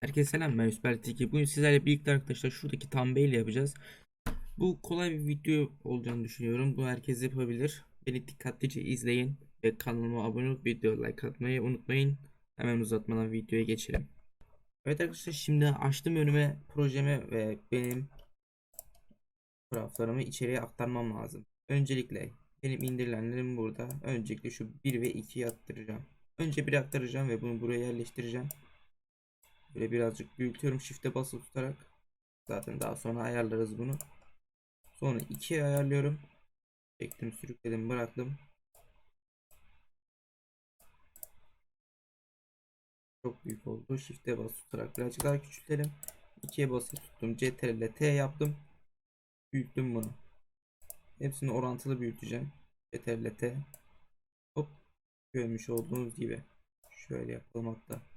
Herkese selam ben Üsper Tilki. Bugün sizlerle birlikte arkadaşlar şuradaki thumbnail yapacağız. Bu kolay bir video olacağını düşünüyorum. Bu herkes yapabilir. Beni dikkatlice izleyin ve kanalıma abone olup video like atmayı unutmayın. Hemen uzatmadan videoya geçelim. Evet arkadaşlar şimdi açtım önüme projemi ve benim fotoğraflarımı içeriye aktarmam lazım. Öncelikle benim indirilenlerim burada. Öncelikle şu 1 ve 2'yi attıracağım. Önce 1 aktaracağım ve bunu buraya yerleştireceğim. Böyle birazcık büyütüyorum shift'e basılı tutarak. Zaten daha sonra ayarlarız bunu. Sonra 2'ye ayarlıyorum. Çektim, sürükledim, bıraktım. Çok büyük oldu. Shift'e basılı tutarak birazcık daha küçültelim. 2'ye basılı tuttum. CTRL ile T yaptım. Büyüttüm bunu. Hepsini orantılı büyüteceğim. CTRL ile T. Hop. Görmüş olduğunuz gibi. Şöyle yapalım hatta.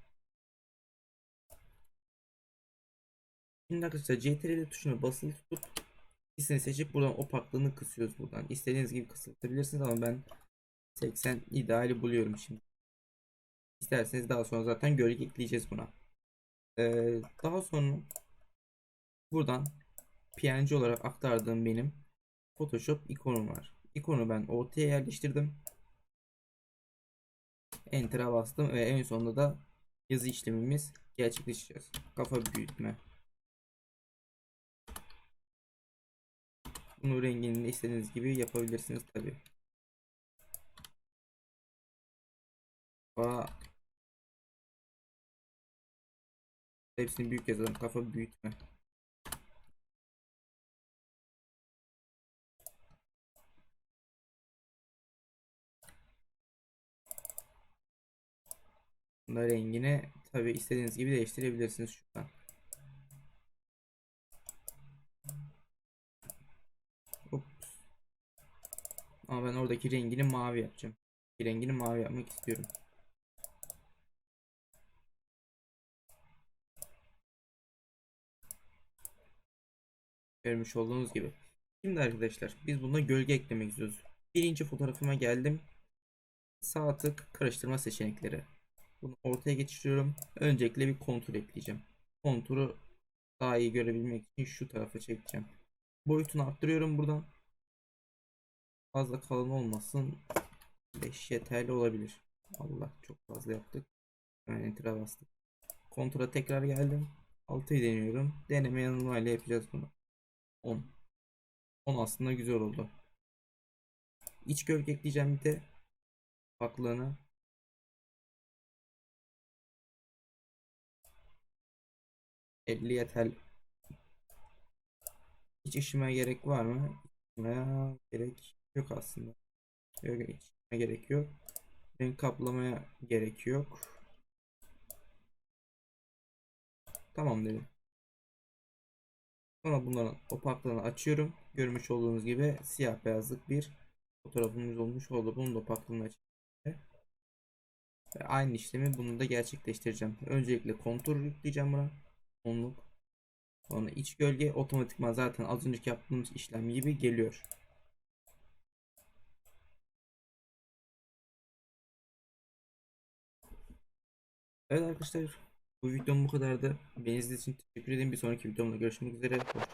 Şimdi arkadaşlar CTRL tuşuna basılı tutup ikisini seçip buradan opaklığını kısıyoruz buradan. İstediğiniz gibi kısaltabilirsiniz ama ben 80 ideali buluyorum şimdi. İsterseniz daha sonra zaten gölge ekleyeceğiz buna. Ee, daha sonra buradan PNG olarak aktardığım benim Photoshop ikonum var. İkonu ben ortaya yerleştirdim. Enter'a bastım ve en sonunda da yazı işlemimiz gerçekleşeceğiz. Kafa büyütme. Bunu rengini istediğiniz gibi yapabilirsiniz tabi. Aa. Hepsini büyük yazalım. Kafa büyütme. Bunda rengini tabi istediğiniz gibi değiştirebilirsiniz şuradan. Ama ben oradaki rengini mavi yapacağım. Rengini mavi yapmak istiyorum. Görmüş olduğunuz gibi. Şimdi arkadaşlar biz bunda gölge eklemek istiyoruz. Birinci fotoğrafıma geldim. Sağ tık karıştırma seçenekleri. Bunu ortaya geçiriyorum. Öncelikle bir kontur ekleyeceğim. Konturu daha iyi görebilmek için şu tarafa çekeceğim. Boyutunu arttırıyorum buradan. Fazla kalın olmasın. 5 yeterli olabilir. Allah çok fazla yaptık. Hemen enter'a bastık. Kontura tekrar geldim. 6'yı deniyorum. Deneme yanılmayla yapacağız bunu. 10. 10 aslında güzel oldu. İç gölge ekleyeceğim bir de. Baklığını. Elli yeterli. Hiç işime gerek var mı? İşime gerek yok aslında. İşime gerek yok. Renk kaplamaya gerek yok. Tamam dedim. Sonra bunların opaklığını açıyorum. Görmüş olduğunuz gibi siyah beyazlık bir fotoğrafımız olmuş oldu. Bunun da opaklığını açıyorum. Aynı işlemi bunu da gerçekleştireceğim. Öncelikle kontur yükleyeceğim buna. Onluk. Sonra iç gölge otomatikman zaten az önceki yaptığımız işlem gibi geliyor. Evet arkadaşlar bu videom bu kadardı. Beni izlediğiniz için teşekkür ederim. Bir sonraki videomda görüşmek üzere. Hoşçakalın.